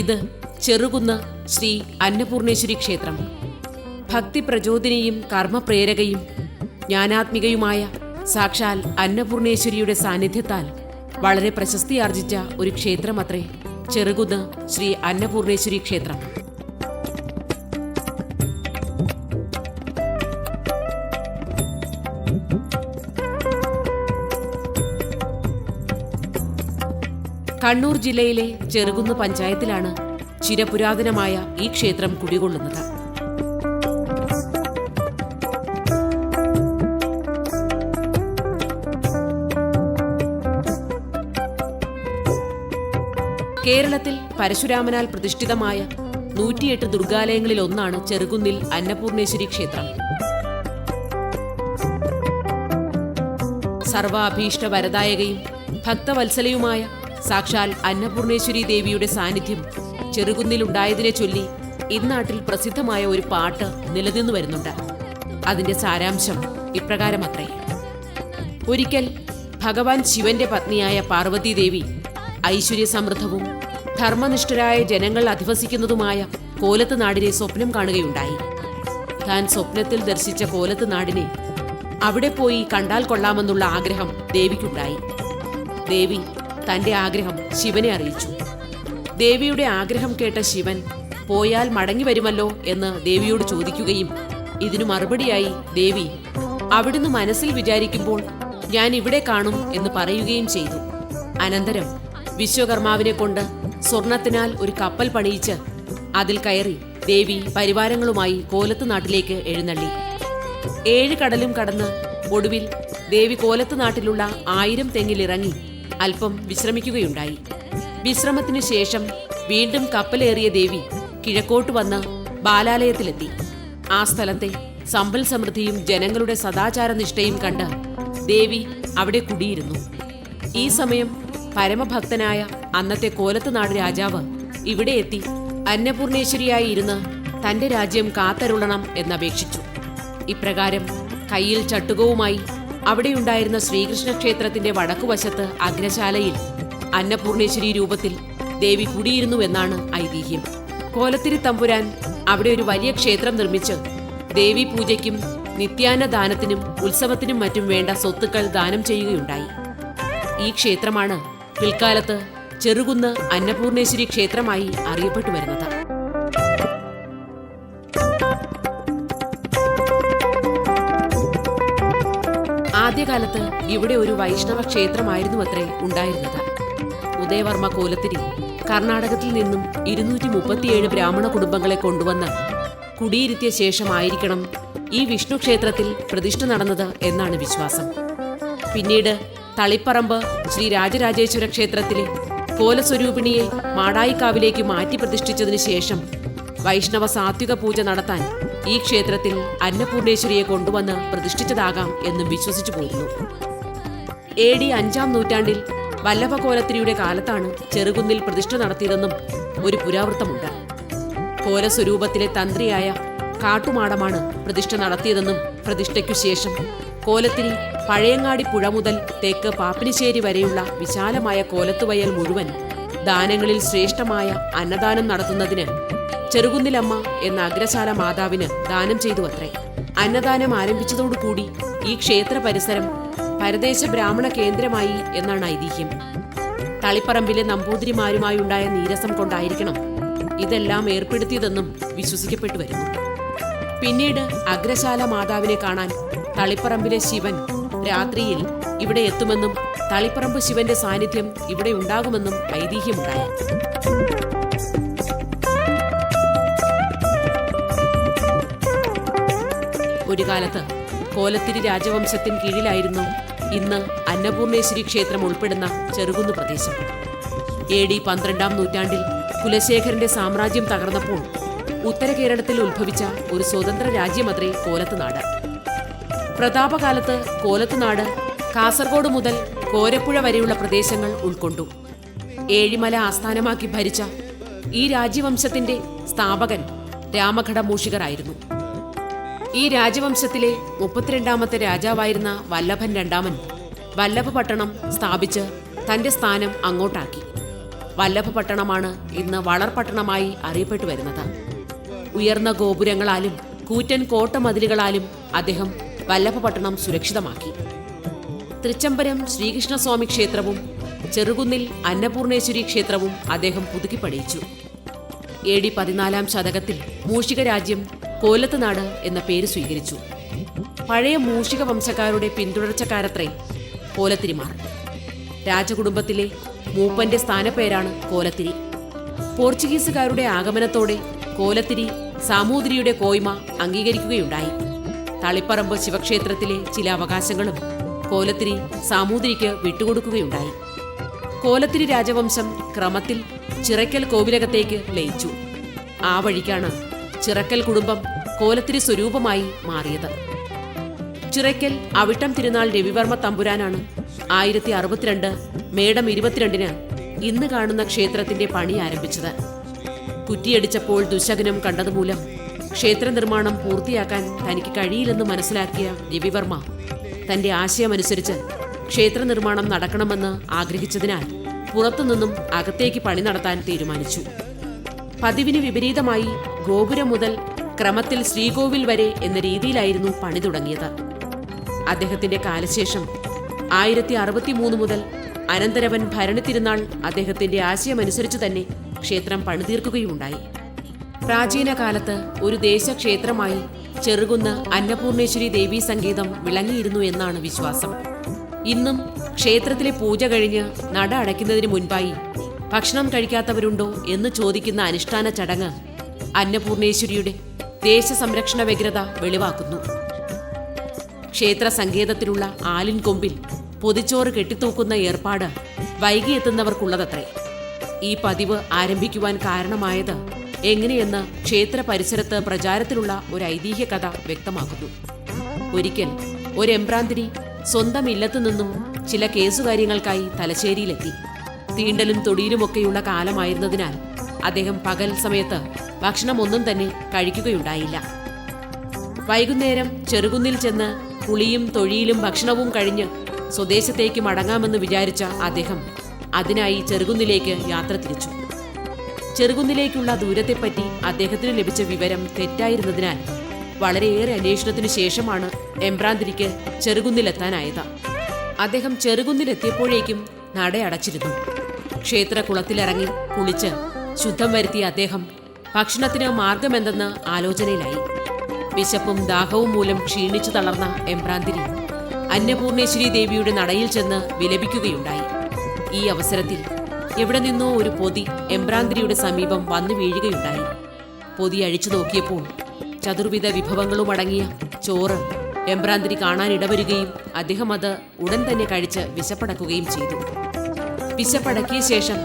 ഇത് ചെറുകുന്ന് ശ്രീ അന്നപൂർണേശ്വരി ക്ഷേത്രം. ഭക്തി പ്രചോദിനിയും കർമ്മപ്രേരകയും ജ്ഞാനാത്മികയുമായ സാക്ഷാൽ അന്നപൂർണേശ്വരിയുടെ സാന്നിധ്യത്താൽ വളരെ പ്രശസ്തി പ്രശസ്തിയാർജിച്ച ഒരു ക്ഷേത്രമത്രേ ചെറുകുന്ന് ശ്രീ അന്നപൂർണേശ്വരി ക്ഷേത്രം. കണ്ണൂർ ജില്ലയിലെ ചെറുകുന്ന് പഞ്ചായത്തിലാണ് ചിരപുരാതനമായ ഈ ക്ഷേത്രം കുടികൊള്ളുന്നത്. കേരളത്തിൽ പരശുരാമനാൽ പ്രതിഷ്ഠിതമായ നൂറ്റിയെട്ട് ദുർഗാലയങ്ങളിൽ ഒന്നാണ് ചെറുകുന്നിൽ അന്നപൂർണേശ്വരി ക്ഷേത്രം. സർവാഭീഷ്ട വരദായകയും ഭക്തവത്സലയുമായ സാക്ഷാൽ അന്നപൂർണേശ്വരി ദേവിയുടെ സാന്നിധ്യം ചെറുകുന്നിലുണ്ടായതിനെ ചൊല്ലി ഇന്നാട്ടിൽ പ്രസിദ്ധമായ ഒരു പാട്ട് നിലനിന്നു വരുന്നുണ്ട്. അതിന്റെ സാരാംശം ഇപ്രകാരമത്രേ. ഒരിക്കൽ ഭഗവാൻ ശിവന്റെ പത്നിയായ പാർവതി ദേവി ഐശ്വര്യസമൃദ്ധവും ധർമ്മനിഷ്ഠരായ ജനങ്ങൾ അധിവസിക്കുന്നതുമായ കോലത്ത് നാടിനെ സ്വപ്നം കാണുകയുണ്ടായി. താൻ സ്വപ്നത്തിൽ ദർശിച്ച കോലത്ത് നാടിനെ അവിടെ പോയി കണ്ടാൽ കൊള്ളാമെന്നുള്ള ആഗ്രഹം ദേവിക്കുണ്ടായി. ദേവി തന്റെ ആഗ്രഹം ശിവനെ അറിയിച്ചു. ദേവിയുടെ ആഗ്രഹം കേട്ട ശിവൻ പോയാൽ മടങ്ങി വരുമല്ലോ എന്ന് ദേവിയോട് ചോദിക്കുകയും ഇതിനു മറുപടിയായി ദേവി അവിടുന്ന് മനസ്സിൽ വിചാരിക്കുമ്പോൾ ഞാൻ ഇവിടെ കാണും എന്ന് പറയുകയും ചെയ്തു. അനന്തരം വിശ്വകർമാവിനെ കൊണ്ട് സ്വർണത്തിനാൽ ഒരു കപ്പൽ പണിയിച്ച് അതിൽ കയറി ദേവി പരിവാരങ്ങളുമായി കോലത്ത് നാട്ടിലേക്ക് എഴുന്നള്ളി. ഏഴ് കടലും കടന്ന് ഒടുവിൽ ദേവി കോലത്ത് നാട്ടിലുള്ള ആയിരം തെങ്ങിലിറങ്ങി അല്പം വിശ്രമിക്കുകയുണ്ടായി. വിശ്രമത്തിനു ശേഷം വീണ്ടും കപ്പലേറിയ ദേവി കിഴക്കോട്ട് വന്ന് ബാലാലയത്തിലെത്തി. ആ സ്ഥലത്തെ സമ്പൽ സമൃദ്ധിയും ജനങ്ങളുടെ സദാചാര നിഷ്ഠയും കണ്ട് ദേവി അവിടെ കുടിയിരുന്നു. ഈ സമയം പരമഭക്തനായ അന്നത്തെ കോലത്തുനാട് രാജാവ് ഇവിടെ എത്തി അന്നപൂർണേശ്വരിയായി ഇരുന്ന് തന്റെ രാജ്യം കാത്തരുളണം എന്നപേക്ഷിച്ചു. ഇപ്രകാരം കയ്യിൽ ചട്ടുകവുമായി അവിടെയുണ്ടായിരുന്ന ശ്രീകൃഷ്ണ ക്ഷേത്രത്തിന്റെ വടക്കുവശത്ത് അഗ്രശാലയിൽ അന്നപൂർണേശ്വരി രൂപത്തിൽ ദേവി കുടിയിരുന്നുവെന്നാണ് ഐതിഹ്യം. കോലത്തിരി തമ്പുരാൻ അവിടെ ഒരു വലിയ ക്ഷേത്രം നിർമ്മിച്ച് ദേവി പൂജയ്ക്കും നിത്യാന്നദാനത്തിനും ഉത്സവത്തിനും മറ്റും വേണ്ട സ്വത്തുക്കൾ ദാനം ചെയ്യുകയുണ്ടായി. ഈ ക്ഷേത്രമാണ് പിൽക്കാലത്ത് ചെറുകുന്ന് അന്നപൂർണേശ്വരി ക്ഷേത്രമായി അറിയപ്പെട്ടു വരുന്നത് ആദ്യകാലത്ത് ഇവിടെ ഒരു വൈഷ്ണവ ക്ഷേത്രമായിരുന്നു അത്രേ ഉണ്ടായിരുന്നത്. ഉദയവർമ്മ കോലത്തിരി കർണാടകത്തിൽ നിന്നും ഇരുന്നൂറ്റി മുപ്പത്തിയേഴ് ബ്രാഹ്മണ കുടുംബങ്ങളെ കൊണ്ടുവന്ന് കുടിയിരുത്തിയ ശേഷമായിരിക്കണം ഈ വിഷ്ണു ക്ഷേത്രത്തിൽ പ്രതിഷ്ഠ നടന്നത് എന്നാണ് വിശ്വാസം. പിന്നീട് തളിപ്പറമ്പ് ശ്രീ രാജരാജേശ്വര ക്ഷേത്രത്തിലെ കോലസ്വരൂപിണിയെ മാടായിക്കാവിലേക്ക് മാറ്റി പ്രതിഷ്ഠിച്ചതിനു ശേഷം വൈഷ്ണവ സാത്വിക പൂജ നടത്താൻ ഈ ക്ഷേത്രത്തിൽ അന്നപൂർണേശ്വരിയെ കൊണ്ടുവന്ന് പ്രതിഷ്ഠിച്ചതാകാം എന്നും വിശ്വസിച്ചു പോരുന്നു. എ ഡി അഞ്ചാം നൂറ്റാണ്ടിൽ വല്ലഭകോലത്തിരിയുടെ കാലത്താണ് ചെറുകുന്നിൽ പ്രതിഷ്ഠ നടത്തിയതെന്നും ഒരു പുരാവൃത്തമുണ്ട്. കോലസ്വരൂപത്തിലെ തന്ത്രിയായ കാട്ടുമാടമാണ് പ്രതിഷ്ഠ നടത്തിയതെന്നും പ്രതിഷ്ഠയ്ക്കു ശേഷം കോലത്തിരി പഴയങ്ങാടി പുഴ മുതൽ തെക്ക് പാപ്പിനിശ്ശേരി വരെയുള്ള വിശാലമായ കോലത്തുവയൽ മുഴുവൻ ദാനങ്ങളിൽ ശ്രേഷ്ഠമായ അന്നദാനം നടത്തുന്നതിന് ചെറുകുന്നിലമ്മ എന്ന അഗ്രശാല മാതാവിന് ദാനം ചെയ്തു അത്രേ അന്നദാനം ആരംഭിച്ചതോടുകൂടി ഈ ക്ഷേത്ര പരിസരം പരദേശ ബ്രാഹ്മണ കേന്ദ്രമായി എന്നാണ് ഐതിഹ്യം. തളിപ്പറമ്പിലെ നമ്പൂതിരിമാരുമായുണ്ടായ നീരസം കൊണ്ടായിരിക്കണം ഇതെല്ലാം ഏർപ്പെടുത്തിയതെന്നും വിശ്വസിക്കപ്പെട്ടു വരുന്നു. പിന്നീട് അഗ്രശാല മാതാവിനെ കാണാൻ തളിപ്പറമ്പിലെ ശിവൻ രാത്രിയിൽ ഇവിടെ എത്തുമെന്നും തളിപ്പറമ്പ് ശിവന്റെ സാന്നിധ്യം ഇവിടെ ഉണ്ടാകുമെന്നും ഐതിഹ്യമുണ്ടായി. ഒരു കാലത്ത് കോലത്തിരി രാജവംശത്തിന് കീഴിലായിരുന്നു ഇന്ന് അന്നപൂർണേശ്വരി ക്ഷേത്രം ഉൾപ്പെടുന്ന ചെറുകുന്ന് പ്രദേശം. എ ഡി പന്ത്രണ്ടാം നൂറ്റാണ്ടിൽ കുലശേഖരന്റെ സാമ്രാജ്യം തകർന്നപ്പോൾ ഉത്തര കേരളത്തിൽ ഉത്ഭവിച്ച ഒരു സ്വതന്ത്ര രാജ്യമത്രേ കോലത്തുനാട് പ്രതാപകാലത്ത് കോലത്തുനാട് കാസർഗോഡ് മുതൽ കോരപ്പുഴ വരെയുള്ള പ്രദേശങ്ങൾ ഉൾക്കൊണ്ടു. ഏഴിമല ആസ്ഥാനമാക്കി ഭരിച്ച ഈ രാജ്യവംശത്തിന്റെ സ്ഥാപകൻ രാമഘട മൂഷികറായിരുന്നു ഈ രാജവംശത്തിലെ മുപ്പത്തിരണ്ടാമത്തെ രാജാവായിരുന്ന വല്ലഭൻ രണ്ടാമൻ വല്ലഭ പട്ടണം സ്ഥാപിച്ച് തന്റെ സ്ഥാനം അങ്ങോട്ടാക്കി. വല്ലഭ പട്ടണമാണ് ഇന്ന് വളർപട്ടണമായി അറിയപ്പെട്ടു വരുന്നത്. ഉയർന്ന ഗോപുരങ്ങളാലും കൂറ്റൻ കോട്ടമതിലുകളാലും അദ്ദേഹം വല്ലഭ പട്ടണം സുരക്ഷിതമാക്കി. തൃച്ചംബരം ശ്രീകൃഷ്ണസ്വാമി ക്ഷേത്രവും ചെറുകുന്നിൽ അന്നപൂർണേശ്വരി ക്ഷേത്രവും അദ്ദേഹം പുതുക്കിപ്പണിയിച്ചു. എ ഡി പതിനാലാം ശതകത്തിൽ മൂഷിക രാജ്യം കോലത്ത് നാട് എന്ന പേര് സ്വീകരിച്ചു. പഴയ മൂഷിക വംശക്കാരുടെ പിന്തുടർച്ചക്കാരത്രേ കോലത്തിരിമാർ. രാജകുടുംബത്തിലെ മൂപ്പന്റെ സ്ഥാനപ്പേരാണ് കോലത്തിരി. പോർച്ചുഗീസുകാരുടെ ആഗമനത്തോടെ കോലത്തിരി സാമൂതിരിയുടെ കോയ്മ അംഗീകരിക്കുകയുണ്ടായി. തളിപ്പറമ്പ് ശിവക്ഷേത്രത്തിലെ ചില അവകാശങ്ങളും കോലത്തിരി സാമൂതിരിക്ക് വിട്ടുകൊടുക്കുകയുണ്ടായി. കോലത്തിരി രാജവംശം ക്രമത്തിൽ ചിറയ്ക്കൽ കോവിലകത്തേക്ക് ലയിച്ചു. ആ വഴിക്കാണ് ചിറക്കൽ കുടുംബം കോലത്തിരി സ്വരൂപമായി മാറിയത്. ചിറയ്ക്കൽ അവിട്ടം തിരുനാൾ രവിവർമ്മ തമ്പുരാനാണ് ആയിരത്തി അറുപത്തിരണ്ട് മേടം ഇരുപത്തിരണ്ടിന് ഇന്ന് കാണുന്ന ക്ഷേത്രത്തിന്റെ പണി ആരംഭിച്ചത്. കുറ്റിയടിച്ചപ്പോൾ ദുശകനം കണ്ടതുമൂലം ക്ഷേത്ര നിർമ്മാണം പൂർത്തിയാക്കാൻ തനിക്ക് കഴിയില്ലെന്ന് മനസ്സിലാക്കിയ രവിവർമ്മ തന്റെ ആശയമനുസരിച്ച് ക്ഷേത്ര നിർമ്മാണം നടക്കണമെന്ന് ആഗ്രഹിച്ചതിനാൽ പുറത്തുനിന്നും അകത്തേക്ക് പണി നടത്താൻ തീരുമാനിച്ചു. പതിവിന് വിപരീതമായി ഗോപുരം മുതൽ ക്രമത്തിൽ ശ്രീകോവിൽ വരെ എന്ന രീതിയിലായിരുന്നു പണി തുടങ്ങിയത്. അദ്ദേഹത്തിന്റെ കാലശേഷം ആയിരത്തി അറുപത്തിമൂന്ന് മുതൽ അനന്തരവൻ ഭരണത്തിരുന്നാൾ അദ്ദേഹത്തിന്റെ ആശയമനുസരിച്ച് തന്നെ ക്ഷേത്രം പണിതീർക്കുകയുണ്ടായി. പ്രാചീന കാലത്ത് ഒരു ദേശക്ഷേത്രമായി ചെറുകുന്ന് അന്നപൂർണേശ്വരി ദേവീ സംഗീതം വിളങ്ങിയിരുന്നു എന്നാണ് വിശ്വാസം. ഇന്നും ക്ഷേത്രത്തിലെ പൂജ കഴിഞ്ഞ് നട അടയ്ക്കുന്നതിന് മുൻപായി ഭക്ഷണം കഴിക്കാത്തവരുണ്ടോ എന്ന് ചോദിക്കുന്ന അനുഷ്ഠാന ചടങ്ങ് അന്നപൂർണേശ്വരിയുടെ ദേശസംരക്ഷണ വ്യഗ്രത വെളിവാക്കുന്നു. ക്ഷേത്ര സങ്കേതത്തിലുള്ള ആലിൻ കൊമ്പിൽ പൊതിച്ചോറ് കെട്ടിത്തൂക്കുന്ന ഏർപ്പാട് വൈകിയെത്തുന്നവർക്കുള്ളതത്രേ ഈ പതിവ് ആരംഭിക്കുവാൻ കാരണമായത് എങ്ങനെയെന്ന് ക്ഷേത്ര പരിസരത്ത് പ്രചാരത്തിലുള്ള ഒരു ഐതിഹ്യ കഥ വ്യക്തമാക്കുന്നു. ഒരിക്കൽ ഒരു എംബ്രാന്തിരി സ്വന്തം ഇല്ലത്തു നിന്നും ചില കേസുകാര്യങ്ങൾക്കായി തലശ്ശേരിയിലെത്തി. തീണ്ടലും തൊടിയിലുമൊക്കെയുള്ള കാലമായിരുന്നതിനാൽ അദ്ദേഹം പകൽ സമയത്ത് ഭക്ഷണമൊന്നും തന്നെ കഴിക്കുകയുണ്ടായില്ല. വൈകുന്നേരം ചെറുകുന്നിൽ ചെന്ന് കുളിയും തൊഴിയിലും ഭക്ഷണവും കഴിഞ്ഞ് സ്വദേശത്തേക്ക് മടങ്ങാമെന്ന് വിചാരിച്ച അദ്ദേഹം അതിനായി ചെറുകുന്നിലേക്ക് യാത്ര തിരിച്ചു. ചെറുകുന്നിലേക്കുള്ള ദൂരത്തെപ്പറ്റി അദ്ദേഹത്തിന് ലഭിച്ച വിവരം തെറ്റായിരുന്നതിനാൽ വളരെയേറെ അന്വേഷണത്തിനു ശേഷമാണ് എംബ്രാന്തിരിക്ക് ചെറുകുന്നിലെത്താനായത്. അദ്ദേഹം ചെറുകുന്നിലെത്തിയപ്പോഴേക്കും നട അടച്ചിരുന്നു. ക്ഷേത്രകുളത്തിലിറങ്ങി കുളിച്ച് ശുദ്ധം വരുത്തിയ അദ്ദേഹം ഭക്ഷണത്തിന് മാർഗമെന്തെന്ന് ആലോചനയിലായി. വിശപ്പും ദാഹവും മൂലം ക്ഷീണിച്ചു തളർന്ന എംബ്രാന്തിരി അന്നപൂർണേശ്വരി ദേവിയുടെ നടയിൽ ചെന്ന് വിലപിക്കുകയുണ്ടായി. ഈ അവസരത്തിൽ എവിടെ നിന്നോ ഒരു പൊതി എംബ്രാന്തിരിയുടെ സമീപം വന്നു വീഴുകയുണ്ടായി. പൊതി അഴിച്ചു നോക്കിയപ്പോൾ ചതുർവിധ വിഭവങ്ങളും അടങ്ങിയ ചോറ് എംബ്രാന്തിരി കാണാനിടവരുകയും അദ്ദേഹം അത് ഉടൻ തന്നെ കഴിച്ച് വിശപ്പടക്കുകയും ചെയ്തു. വിശപ്പടക്കിയ ശേഷം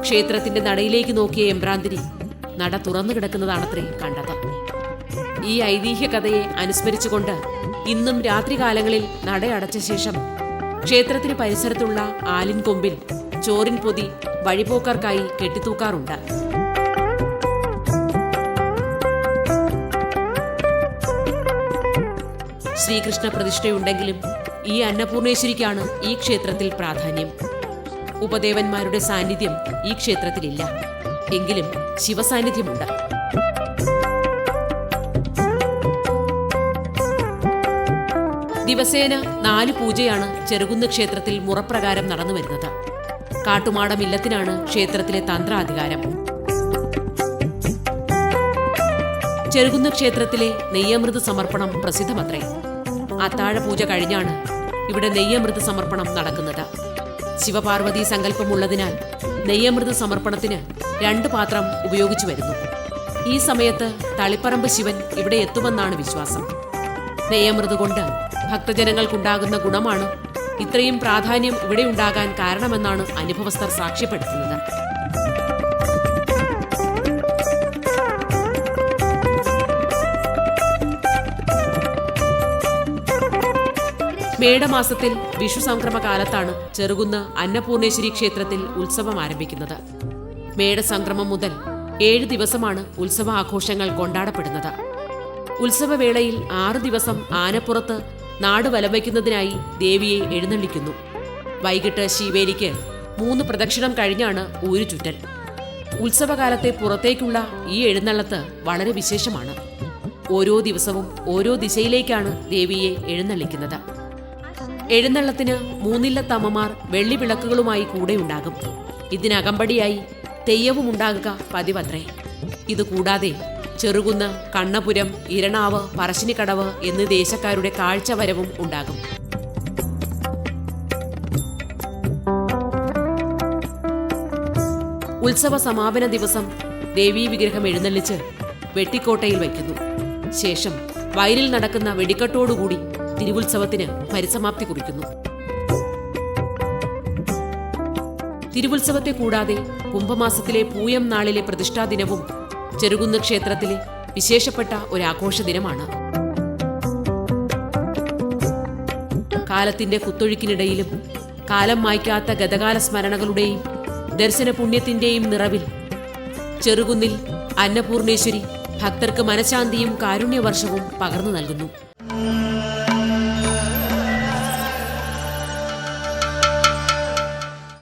ക്ഷേത്രത്തിന്റെ നടയിലേക്ക് നോക്കിയ എംബ്രാന്തിരി നട തുറന്നു കിടക്കുന്നതാണത്രേ കണ്ടത്. ഈ ഐതിഹ്യ കഥയെ അനുസ്മരിച്ചുകൊണ്ട് ഇന്നും രാത്രികാലങ്ങളിൽ നട അടച്ച ശേഷം ക്ഷേത്രത്തിന് പരിസരത്തുള്ള ആലിൻ കൊമ്പിൽ ചോറിൻ പൊതി വഴിപോക്കാർക്കായി കെട്ടിത്തൂക്കാറുണ്ട്. ശ്രീകൃഷ്ണ പ്രതിഷ്ഠയുണ്ടെങ്കിലും ഈ അന്നപൂർണേശ്വരിക്കാണ് ഈ ക്ഷേത്രത്തിൽ പ്രാധാന്യം. ഉപദേവന്മാരുടെ സാന്നിധ്യം ഈ ക്ഷേത്രത്തിലില്ല. എങ്കിലും ശിവസാന്നിധ്യമുണ്ട്. ദിവസേന നാല് പൂജയാണ് ചെറുകുന്ന് ക്ഷേത്രത്തിൽ മുറപ്രകാരം നടന്നു വരുന്നത്. കാട്ടുമാടം ഇല്ലത്തിനാണ് ക്ഷേത്രത്തിലെ തന്ത്രാധികാരം. ചെറുകുന്ന് ക്ഷേത്രത്തിലെ നെയ്യമൃത് സമർപ്പണം പ്രസിദ്ധമത്രേ. അത്താഴ പൂജ കഴിഞ്ഞാണ് ഇവിടെ നെയ്യമൃത് സമർപ്പണം നടക്കുന്നത്. ശിവപാർവതി സങ്കല്പമുള്ളതിനാൽ നെയ്യമൃത സമർപ്പണത്തിന് രണ്ട് പാത്രം ഉപയോഗിച്ചു വരുന്നു. ഈ സമയത്ത് തളിപ്പറമ്പ് ശിവൻ ഇവിടെ എത്തുമെന്നാണ് വിശ്വാസം. നെയ്യമൃത് കൊണ്ട് ഭക്തജനങ്ങൾക്കുണ്ടാകുന്ന ഗുണമാണ് ഇത്രയും പ്രാധാന്യം ഇവിടെ ഉണ്ടാകാൻ കാരണമെന്നാണ് അനുഭവസ്ഥർ സാക്ഷ്യപ്പെടുത്തുന്നത്. മേടമാസത്തിൽ വിഷു സംക്രമ കാലത്താണ് ചെറുകുന്ന് അന്നപൂർണേശ്വരി ക്ഷേത്രത്തിൽ ഉത്സവം ആരംഭിക്കുന്നത്. മേടസംക്രമം മുതൽ ഏഴ് ദിവസമാണ് ഉത്സവ ആഘോഷങ്ങൾ കൊണ്ടാടപ്പെടുന്നത്. ഉത്സവവേളയിൽ ആറു ദിവസം ആനപ്പുറത്ത് നാട് വലവയ്ക്കുന്നതിനായി ദേവിയെ എഴുന്നള്ളിക്കുന്നു. വൈകിട്ട് ശിവേലിക്ക് മൂന്ന് പ്രദക്ഷിണം കഴിഞ്ഞാണ് ഊരു ചുറ്റൽ. ഉത്സവകാലത്തെ പുറത്തേക്കുള്ള ഈ എഴുന്നള്ളത്ത് വളരെ വിശേഷമാണ്. ഓരോ ദിവസവും ഓരോ ദിശയിലേക്കാണ് ദേവിയെ എഴുന്നള്ളിക്കുന്നത്. എഴുന്നള്ളത്തിന് മൂന്നില്ല മൂന്നില്ലത്തമ്മമാർ വെള്ളി വിളക്കുകളുമായി കൂടെയുണ്ടാകും ഇതിനകമ്പടിയായി തെയ്യവും ഉണ്ടാകുക പതിവത്രേ. ഇതുകൂടാതെ ചെറുകുന്ന് കണ്ണപുരം ഇരണാവ് പറശ്ശിനിക്കടവ് എന്നീ ദേശക്കാരുടെ കാഴ്ചവരവും ഉണ്ടാകും. ഉത്സവ സമാപന ദിവസം ദേവീ വിഗ്രഹം എഴുന്നള്ളിച്ച് വെട്ടിക്കോട്ടയിൽ വയ്ക്കുന്നു. ശേഷം വയലിൽ നടക്കുന്ന വെടിക്കെട്ടോടുകൂടി തിരുവുത്സവത്തിന് പരിസമാപ്തി കുറിക്കുന്നു. തിരുവുത്സവത്തെ കൂടാതെ കുംഭമാസത്തിലെ പൂയം നാളിലെ പ്രതിഷ്ഠാ ദിനവും ചെറുകുന്ന് ക്ഷേത്രത്തിലെ വിശേഷപ്പെട്ട ഒരു ആഘോഷ ദിനമാണ്. കാലത്തിന്റെ കുത്തൊഴുക്കിനിടയിലും കാലം മായ്ക്കാത്ത ഗതകാല സ്മരണകളുടെയും ദർശന പുണ്യത്തിന്റെയും നിറവിൽ ചെറുകുന്നിൽ അന്നപൂർണേശ്വരി ഭക്തർക്ക് മനഃശാന്തിയും കാരുണ്യവർഷവും പകർന്നു നൽകുന്നു.